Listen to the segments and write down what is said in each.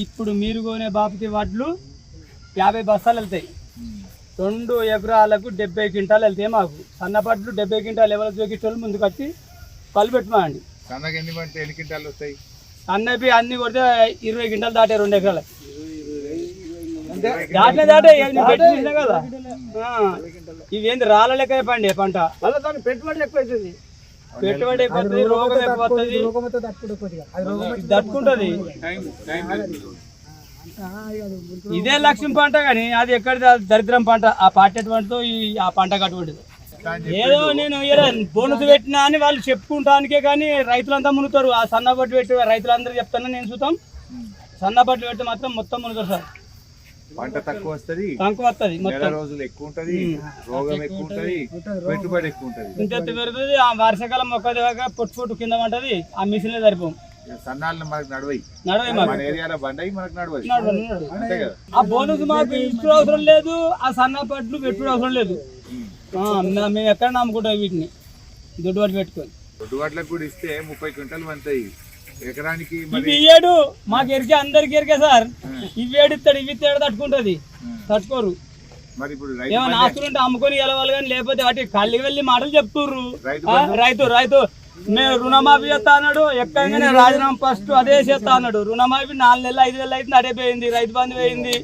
ఇప్పుడు మీరు కొనే బాపతి వడ్లు యాభై బస్తాలు వెళ్తాయి. రెండు ఎకరాలకు డెబ్బై క్వింటాలు వెళ్తాయి మాకు. సన్నపట్లు డెబ్బై క్వింటాలు ఎవరు జోకిట్టోళ్ళు ముందుకు వచ్చి పళ్ళు పెట్టమండి సన్నగా ఎన్ని పంట ఎన్ని క్వింటాలు వస్తాయి? అన్నవి అన్ని కొడితే ఇరవై క్వింటాలు దాటే రెండు ఎకరాలు దాటే దాటే కదా. ఇవేంది రాళ్ళ లెక్క పండి పంట. మళ్ళీ దాని పెట్టుబడి ఎక్కువ అవుతుంది పెట్టుబడి రోగం ఇది లక్ష్యం పంట కానీ అది ఎక్కడ దరిద్రం పంట. ఆ పాటేటువంటితో ఈ ఆ పంటకు అటువంటిది. ఏదో నేను ఏదో బోనస్ పెట్టినా అని వాళ్ళు చెప్పుకుంటానికే కానీ రైతులంతా మునుగుతారు. ఆ సన్నబట్టు పెట్టి రైతులందరూ చెప్తాను నేను చూద్దాం. సన్నబట్లు పెట్టి మాత్రం మొత్తం మునుగుతారు సార్. పంట తక్కువ వస్తది కంకు వస్తుంది నెల మొత్తం. రోజులు ఎక్కువ ఉంటది రోగం ఎక్కువ ఉంటది పెట్టుబడి ఎక్కువ ఉంటది. ఇంత పెరుగుతుంది ఆ వర్షాకాలం మొక్క పొట్టు పొట్టు కింద పడ్డది ఆ మిషన్లే సరిపోం సన్నాళ్ళు మనకు నడవయి. మన ఏరియాలో బండయి మనకు నడవయి. ఆ బోనస్ మాకు ఇచ్చుడు అవసరం లేదు ఆ సన్నపట్లు పెట్టుడు అవసరం లేదు. మేము ఎక్కడ నమ్ముకుంటాం వీటిని? దుడ్డు పట్టి పెట్టుకొని. దొడ్డుగట్లకు కూడా ఇస్తే ముప్పై క్వింటాలు పంతాయి ఎకరానికి మరి ఇవి ఇయ్యాడు. మాకు ఎరికే అందరికి ఎరికే సార్. ఇవి ఏడిస్తాడు ఇవి ఇస్తాడు తట్టుకుంటది. తట్టుకోరు. మరి ఇప్పుడు ఏమైనా ఆస్తులు ఉంటే అమ్ముకొని వెళ్ళవాలి కానీ లేకపోతే వాటి కళ్ళకి వెళ్ళి మాటలు చెప్తుర్రు. రైతు రైతు మేము రుణమాఫీ చేస్తా అన్నాడు ఎక్కగానే రాజీనామా ఫస్ట్ అదే చేస్తా అన్నాడు. రుణమాఫీ నాలుగు నెలలు ఐదు నెలలు అయితే అదే పోయింది రైతు బంధు పోయింది.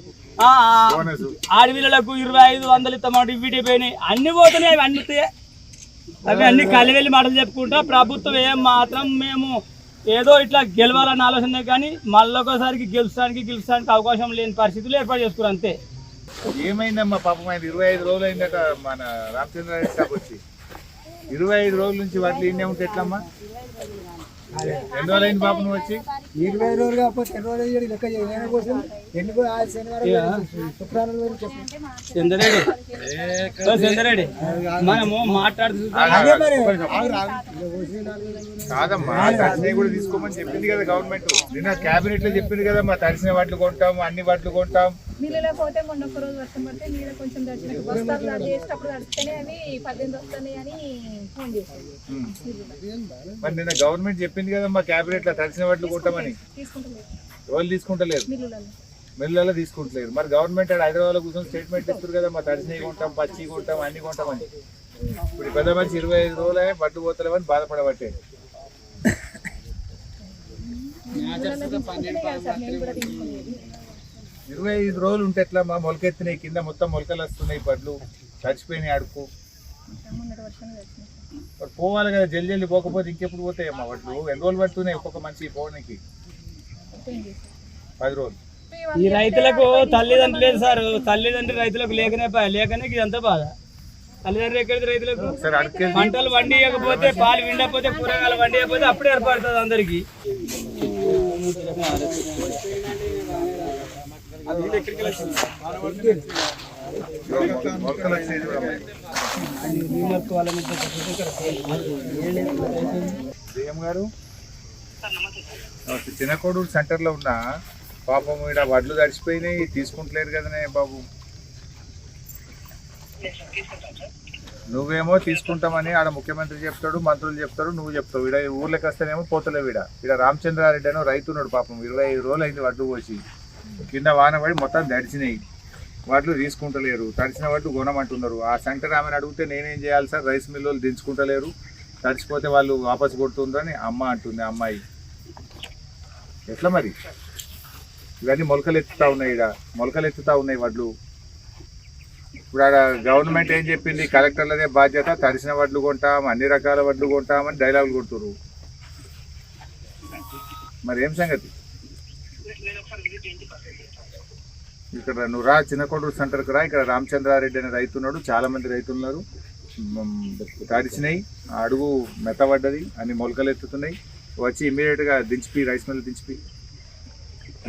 ఆడపిల్లలకు ఇరవై ఐదు వందలు ఇస్తామంటే ఇవి పోయినాయి. అన్ని పోతున్నాయి అవి అన్ని అవి అన్ని కలి వెళ్ళి మాటలు చెప్పుకుంటా. ప్రభుత్వం ఏం మాత్రం మేము ఏదో ఇట్లా గెలవాలన్న ఆలోచన కానీ మళ్ళీ ఒకసారికి గెలుస్తానికి గెలుస్తానికి అవకాశం లేని పరిస్థితులు ఏర్పాటు చేసుకున్నారు అంతే. ఏమైందమ్మా పాపం ఆయన ఇరవై ఐదు రోజులు అయిందట మన రామచంద్ర స్టాప్ వచ్చి. ఇరవై ఐదు రోజుల నుంచి వాటిలో ఇన్నే ఉంటే ఎట్లమ్మా? ఎన్ని రోజులైంది అయింది పాపం నువ్వు వచ్చి? రోజులు కాకపోతే ఎన్ని రోజులు అయ్యాడు? లెక్క చేయడం కోసం ఎన్ని కూడా ఆ శనివారం శుక్రవారం వేరు చెప్పు. చంద్రెడ్డి ఓ చంద్రెడ్డి మనము మాట్లాడుతూ అదే మరి. కాదమ్మా తడిసినవి కూడా తీసుకోమని చెప్పింది కదా గవర్నమెంట్. నిన్న క్యాబినెట్లో చెప్పింది కదమ్మా తడిసిన వాటిలు కొంటాం అన్ని వాటిలు కొంటాం. నీళ్ళలో పోతే మొన్న ఒక రోజు వర్షం పడితే నీళ్ళ కొంచెం దర్శనం బస్తాలు దాడి చేసేటప్పుడు తడిస్తేనే అవి పద్దెనిమిది వస్తున్నాయి అని ఫోన్ ఉమ్. మరి నిన్న గవర్నమెంట్ చెప్పింది కదమ్మా క్యాబినెట్లో తడిసిన కొంటామని తీసుకుంటలేదు ఎవరు తీసుకుంటలేరు మిల్లులలో. తీసుకుంటలేరు మరి గవర్నమెంట్ హైదరాబాద్లో కూర్చొని స్టేట్మెంట్ ఇస్తారు కదా మా తడిసినవి కొంటాం పచ్చి కొంటాం అన్ని కొంటామని. ఇప్పుడు పెద్ద మనిషి ఇరవై ఐదు రోజులే బట్టు పోతలేమని బాధపడబట్టే. మిల్లులలో తీసుకుంటేనే కదా సార్ మేము కూడా తీసుకునేది ఇరవై ఐదు రోజులు ఉంటే ఎట్లా మా మొలకెత్తినాయి కింద మొత్తం మొలకలు వస్తున్నాయి పడ్లు చచ్చిపోయినాయి అడుపు పోవాలి కదా జల్ది జల్ది పోకపోతే ఇంకెప్పుడు పోతాయమ్మా వడ్లు? ఎన్ని రోజులు పడుతున్నాయి ఒక్కొక్క మనిషి పోవడానికి? పది రోజులు. ఈ రైతులకు తల్లిదండ్రులు లేదు సార్? తల్లిదండ్రులు రైతులకు లేకనే లేకనే ఇదంతా బాధ. తల్లిదండ్రులు ఎక్కడిది రైతులకు? పంటలు వండియకపోతే పాలు విండకపోతే కూరగాయలు వండియకపోతే అప్పుడే ఏర్పడుతుంది అందరికి మొలకలు వచ్చేది కూడా మరి. దేయం గారు. చిన్నకోడూరు సెంటర్లో ఉన్న పాపం ఇక్కడ వడ్లు తడిచిపోయినాయి తీసుకుంటలేరు కదనే బాబు. నువ్వేమో తీసుకుంటామని ఆడ ముఖ్యమంత్రి చెప్తాడు మంత్రులు చెప్తారు నువ్వు చెప్తావు. ఈడ ఊర్లోకి వస్తేనేమో పోతలేవు ఈడ. ఈడ రామచంద్రారెడ్డి అనో రైతున్నాడు పాపం. ఇరవై ఐదు రోజులు అయింది వడ్లు పోసి. కింద వాన పడి మొత్తం తడిచినాయి వాటిలో తీసుకుంటలేరు. తడిచిన వడ్లు కొనమంటున్నారు ఆ సెంటర్ ఆమెను అడిగితే నేనేం చేయాలి సార్? రైస్ మిల్లు దించుకుంటలేరు. తడిచిపోతే వాళ్ళు వాపసు కొడుతుందని అమ్మ అంటుంది ఆ అమ్మాయి. ఎట్లా మరి? ఇవన్నీ మొలకలు ఎత్తుతా ఉన్నాయి ఈడ. మొలకలు ఎత్తుతా ఉన్నాయి వడ్లు. ఇప్పుడు ఆడ గవర్నమెంట్ ఏం చెప్పింది? కలెక్టర్లదే బాధ్యత. తడిసిన వడ్లు కొంటాం అన్ని రకాల వడ్లు కొంటామని డైలాగులు కొడుతున్నారు మరి ఏం సంగతి? ఇక్కడ నువ్వు రా చిన్నకొండూరు సెంటర్కి రా. ఇక్కడ రామచంద్రారెడ్డి అనే రైతు ఉన్నాడు చాలా మంది రైతులు ఉన్నారు. తడిచినాయి ఆ అడుగు మెత్తబడ్డది అన్ని మొలకలు ఎత్తుతున్నాయి. వచ్చి ఇమీడియట్గా దించిపి రైస్ మిల్ దించిపి.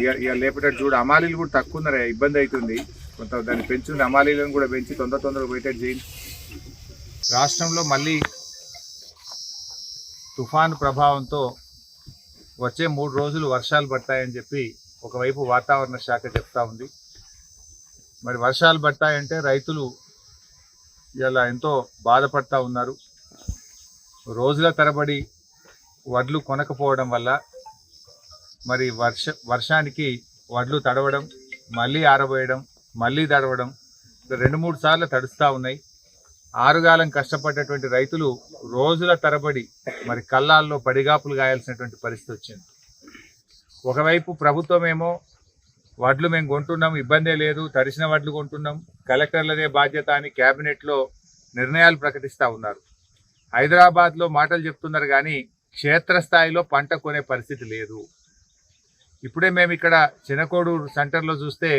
ఇక ఇక లేపేటట్టు చూడు అమాలీలు కూడా తక్కువ ఉన్నారా ఇబ్బంది అవుతుంది కొంత దాన్ని పెంచుంది అమాలీలను కూడా పెంచి తొందర తొందరగా పోయేటట్టు చేయండి. రాష్ట్రంలో మళ్ళీ తుఫాను ప్రభావంతో వచ్చే మూడు రోజులు వర్షాలు పడతాయని చెప్పి ఒకవైపు వాతావరణ శాఖ చెప్తా ఉంది. మరి వర్షాలు పడతాయంటే రైతులు ఇలా ఎంతో బాధపడతా ఉన్నారు. రోజుల తరబడి వడ్లు కొనకపోవడం వల్ల మరి వర్ష వర్షానికి వడ్లు తడవడం మళ్ళీ ఆరబోయడం మళ్ళీ తడవడం రెండు మూడు సార్లు తడుస్తూ ఉన్నాయి. ఆరుగాలం కష్టపడ్డటువంటి రైతులు రోజుల తరబడి మరి కళ్ళాల్లో పడిగాపులు గాయాల్సినటువంటి పరిస్థితి వచ్చింది. ఒకవైపు ప్రభుత్వమేమో వడ్లు మేము కొంటున్నాం ఇబ్బందే లేదు తడిసిన వడ్లు కొంటున్నాం కలెక్టర్లదే బాధ్యత అని క్యాబినెట్లో నిర్ణయాలు ప్రకటిస్తూ ఉన్నారు. హైదరాబాద్లో మాటలు చెప్తున్నారు కానీ క్షేత్రస్థాయిలో పంట కొనే పరిస్థితి లేదు. ఇప్పుడే మేము ఇక్కడ చినకోడూరు సెంటర్లో చూస్తే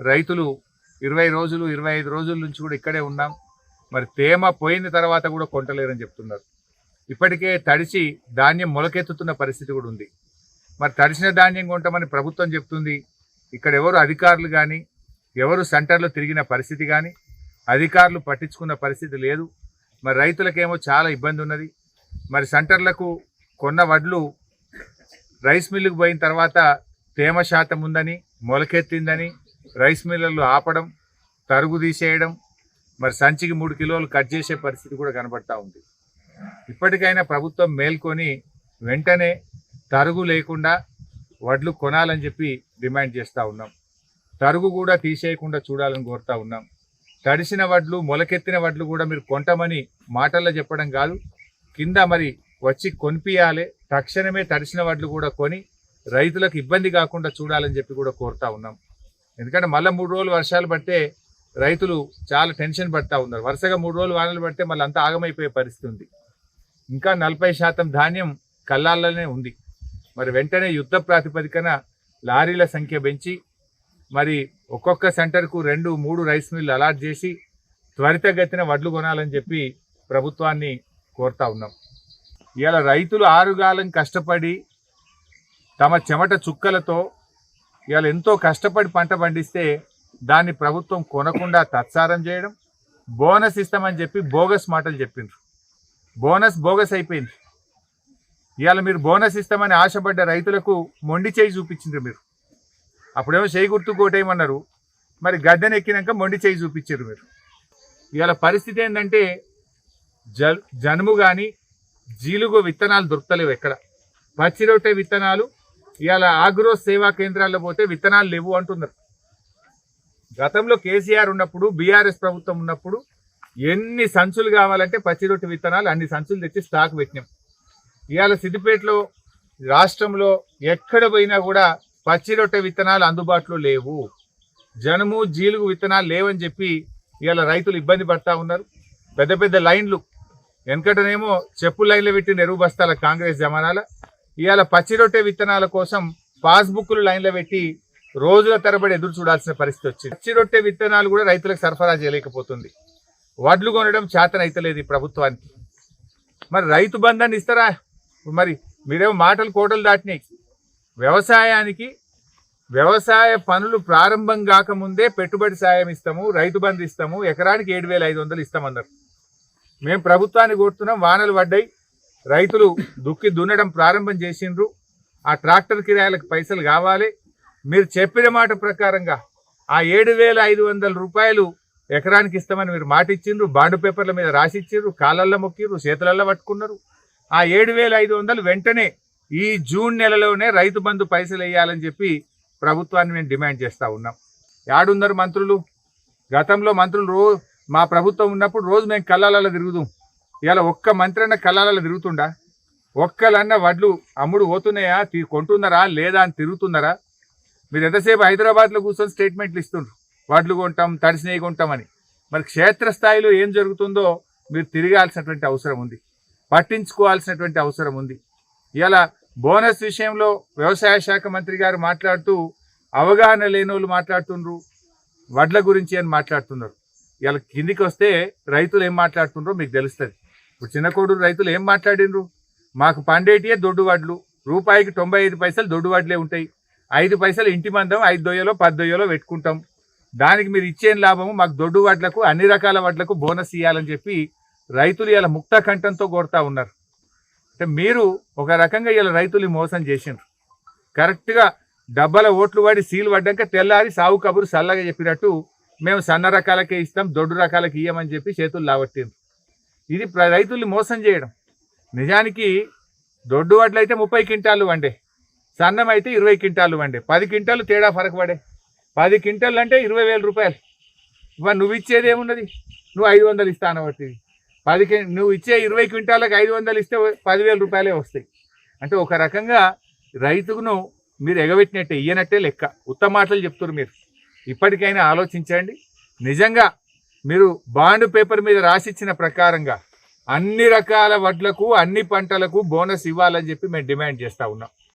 రైతులు ఇరవై రోజులు ఇరవై ఐదు రోజుల నుంచి కూడా ఇక్కడే ఉన్నాం. మరి తేమ పోయిన తర్వాత కూడా కొంటలేరని చెప్తున్నారు. ఇప్పటికే తడిసి ధాన్యం మొలకెత్తుతున్న పరిస్థితి కూడా ఉంది. మరి తడిసిన ధాన్యం కొంటామని ప్రభుత్వం చెప్తుంది. ఇక్కడ ఎవరు అధికారులు కానీ ఎవరు సెంటర్లో తిరిగిన పరిస్థితి కానీ అధికారులు పట్టించుకున్న పరిస్థితి లేదు. మరి రైతులకేమో చాలా ఇబ్బంది ఉన్నది. మరి సెంటర్లకు కొన్న వడ్లు రైస్ మిల్లుకు పోయిన తర్వాత తేమ శాతం ఉందని మొలకెత్తిందని రైస్ మిల్లర్లు ఆపడం తరుగు తీసేయడం మరి సంచికి మూడు కిలోలు కట్ చేసే పరిస్థితి కూడా కనబడతా ఉంది. ఇప్పటికైనా ప్రభుత్వం మేల్కొని వెంటనే తరుగు లేకుండా వడ్లు కొనాలని చెప్పి డిమాండ్ చేస్తూ ఉన్నాం. తరుగు కూడా తీసేయకుండా చూడాలని కోరుతా ఉన్నాం. తడిసిన వడ్లు మొలకెత్తిన వడ్లు కూడా మీరు కొంటమని మాటల్లో చెప్పడం కాదు. కింద మరి వచ్చి కొనిపియాలి తక్షణమే తడిసిన వడ్లు కూడా కొని రైతులకు ఇబ్బంది కాకుండా చూడాలని చెప్పి కూడా కోరుతా ఉన్నాం. ఎందుకంటే మళ్ళీ మూడు రోజులు వర్షాలు పడితే రైతులు చాలా టెన్షన్ పడతా ఉన్నారు. వరుసగా మూడు రోజులు వానలు పడితే మళ్ళీ అంతా ఆగమైపోయే పరిస్థితి ఉంది. ఇంకా నలభై శాతం ధాన్యం కల్లాల్లోనే ఉంది. మరి వెంటనే యుద్ధ ప్రాతిపదికన లారీల సంఖ్య పెంచి మరి ఒక్కొక్క సెంటర్కు రెండు మూడు రైస్ మిల్లు అలాట్ చేసి త్వరితగతిన వడ్లు కొనాలని చెప్పి ప్రభుత్వాన్ని కోరుతా ఉన్నాం. ఇవాళ రైతులు ఆరుగాలం కష్టపడి తమ చెమట చుక్కలతో ఇవాళ ఎంతో కష్టపడి పంట పండిస్తే దాన్ని ప్రభుత్వం కొనకుండా తత్సారం చేయడం బోనస్ ఇస్తామని చెప్పి బోగస్ మాటలు చెప్పిండ్రు. బోనస్ బోగస్ అయిపోయింది. ఇవాళ మీరు బోనస్ ఇస్తామని ఆశపడ్డ రైతులకు మొండి చేయి చూపించిండ్రు మీరు. అప్పుడేమో చేయి గుర్తు కోటేయమన్నారు. మరి గద్దెన ఎక్కినాక మొండి చేయి చూపించారు మీరు. ఇవాళ పరిస్థితి ఏంటంటే జ జనుము కానీ జీలుగు విత్తనాలు దొరుకుతలేవు ఎక్కడ. పచ్చి రొట్టె విత్తనాలు ఇవాళ ఆగ్రో సేవా కేంద్రాల్లో పోతే విత్తనాలు లేవు అంటున్నారు. గతంలో కేసీఆర్ ఉన్నప్పుడు బీఆర్ఎస్ ప్రభుత్వం ఉన్నప్పుడు ఎన్ని సంచులు కావాలంటే పచ్చి రొట్టె విత్తనాలు అన్ని సంచులు తెచ్చి స్టాక్ పెట్టినాం. ఇవాళ సిద్దిపేటలో రాష్ట్రంలో ఎక్కడ పోయినా కూడా పచ్చి రొట్టె విత్తనాలు అందుబాటులో లేవు. జనుము జీలుగు విత్తనాలు లేవని చెప్పి ఇవాళ రైతులు ఇబ్బంది పడతా ఉన్నారు. పెద్ద పెద్ద లైన్లు. వెనకటనేమో చెప్పు లైన్లు పెట్టిన ఎరువు బస్తాల కాంగ్రెస్ జమానాల. ఇవాళ పచ్చి రొట్టె విత్తనాల కోసం పాస్బుక్లు లైన్లో పెట్టి రోజుల తరబడి ఎదురు చూడాల్సిన పరిస్థితి వచ్చింది. పచ్చి రొట్టె విత్తనాలు కూడా రైతులకు సరఫరా చేయలేకపోతుంది. వడ్లు కొనడం చేతనైతలేదు ఈ ప్రభుత్వానికి. మరి రైతు బంధాన్ని ఇస్తారా? మరి మీరేమో మాటలు కోటలు దాటినాయి. వ్యవసాయానికి వ్యవసాయ పనులు ప్రారంభం కాకముందే పెట్టుబడి సాయం ఇస్తాము రైతు బంధు ఇస్తాము ఎకరానికి ఏడు వేల ఐదు వందలు ఇస్తామన్నారు. మేము ప్రభుత్వాన్ని కోరుతున్నాం వానలు పడ్డాయి రైతులు దుక్కి దున్నడం ప్రారంభం చేసిండ్రు ఆ ట్రాక్టర్ కిరాయలకు పైసలు కావాలి మీరు చెప్పిన మాట ప్రకారంగా ఆ ఏడు వేల ఐదు వందల రూపాయలు ఎకరానికి ఇస్తామని మీరు మాట ఇచ్చిండ్రు బాండు పేపర్ల మీద రాసిచ్చిండ్రు కాళ్ళల్లో మొక్కిర్రు చేతులల్లో పట్టుకున్నారు. ఆ ఏడు వేల ఐదు వందలు వెంటనే ఈ జూన్ నెలలోనే రైతు బంధు పైసలు వేయాలని చెప్పి ప్రభుత్వాన్ని మేము డిమాండ్ చేస్తూ ఉన్నాం. యాడున్నారు మంత్రులు గతంలో మంత్రులు రో మా ప్రభుత్వం ఉన్నప్పుడు రోజు మేము కళ్ళాలలో తిరుగుదాం. ఇలా ఒక్క మంత్రి అన్న కళ్ళాలలో తిరుగుతుండా? ఒక్కలన్న వడ్లు అమ్ముడు పోతున్నాయా? తీ- కొంటున్నారా? లేదా అని తిరుగుతున్నారా? మీరు ఎంతసేపు హైదరాబాద్లో కూర్చొని స్టేట్మెంట్లు ఇస్తుండ్రు? వడ్లు కొంటాం తడిసినవి కొంటామని. మరి క్షేత్రస్థాయిలో ఏం జరుగుతుందో మీరు తిరగాల్సినటువంటి అవసరం ఉంది. పట్టించుకోవాల్సినటువంటి అవసరం ఉంది. ఇలా బోనస్ విషయంలో వ్యవసాయ శాఖ మంత్రి గారు మాట్లాడుతూ అవగాహన లేని వాళ్ళు మాట్లాడుతుండ్రు వడ్ల గురించి అని మాట్లాడుతున్నారు. ఇలా కిందికి వస్తే రైతులు ఏం మాట్లాడుతుండ్రో మీకు తెలుస్తుంది. ఇప్పుడు చిన్నకోడు రైతులు ఏం మాట్లాడిండ్రు మాకు పండేటియే దొడ్డు వడ్లు రూపాయికి తొంభై ఐదు పైసలు దొడ్డు వడ్లే ఉంటాయి. ఐదు పైసలు ఇంటి మందం ఐదు దొయ్యలో పది దొయ్యలో పెట్టుకుంటాం. దానికి మీరు ఇచ్చేం లాభము? మాకు దొడ్డు వడ్లకు అన్ని రకాల వడ్లకు బోనస్ ఇవ్వాలని చెప్పి రైతులు ఇలా ముక్త కంఠంతో కొడతా ఉన్నారు. అంటే మీరు ఒక రకంగా ఇలా రైతులు మోసం చేసిండ్రు. కరెక్ట్గా డబ్బాల ఓట్లు పడి సీల్ పడ్డాక తెల్లారి సాగు కబురు చల్లగా చెప్పినట్టు మేము సన్న రకాలకే ఇస్తాం దొడ్డు రకాలకి ఇయ్యమని చెప్పి చేతులు లావట్టిండ్రు ఇది ప్ర- రైతుల్ని మోసం చేయడం. నిజానికి దొడ్డు వడ్లు అయితే ముప్పై క్వింటాలు వండే. సన్నం అయితే ఇరవై క్వింటాలు వండి పది క్వింటాలు తేడా ఫరక పడే. పది క్వింటాలు అంటే ఇరవై వేల రూపాయలు. ఇవ్వ నువ్వు ఇచ్చేది ఏమున్నది? నువ్వు ఐదు వందలు ఇస్తాను బట్టి పది నువ్వు ఇచ్చే ఇరవై క్వింటాలకు ఐదు వందలు ఇస్తే పదివేల రూపాయలే వస్తాయి. అంటే ఒక రకంగా రైతుకును మీరు ఎగబెట్టినట్టే ఇయ్యనట్టే లెక్క. ఉత్తమ మాటలు చెప్తున్నారు మీరు. ఇప్పటికైనా ఆలోచించండి. నిజంగా మీరు బాండ్ పేపర్ మీద రాసిచ్చిన ప్రకారంగా అన్ని రకాల వడ్లకు అన్ని పంటలకు బోనస్ ఇవ్వాలని చెప్పి మేము డిమాండ్ చేస్తూ ఉన్నాం.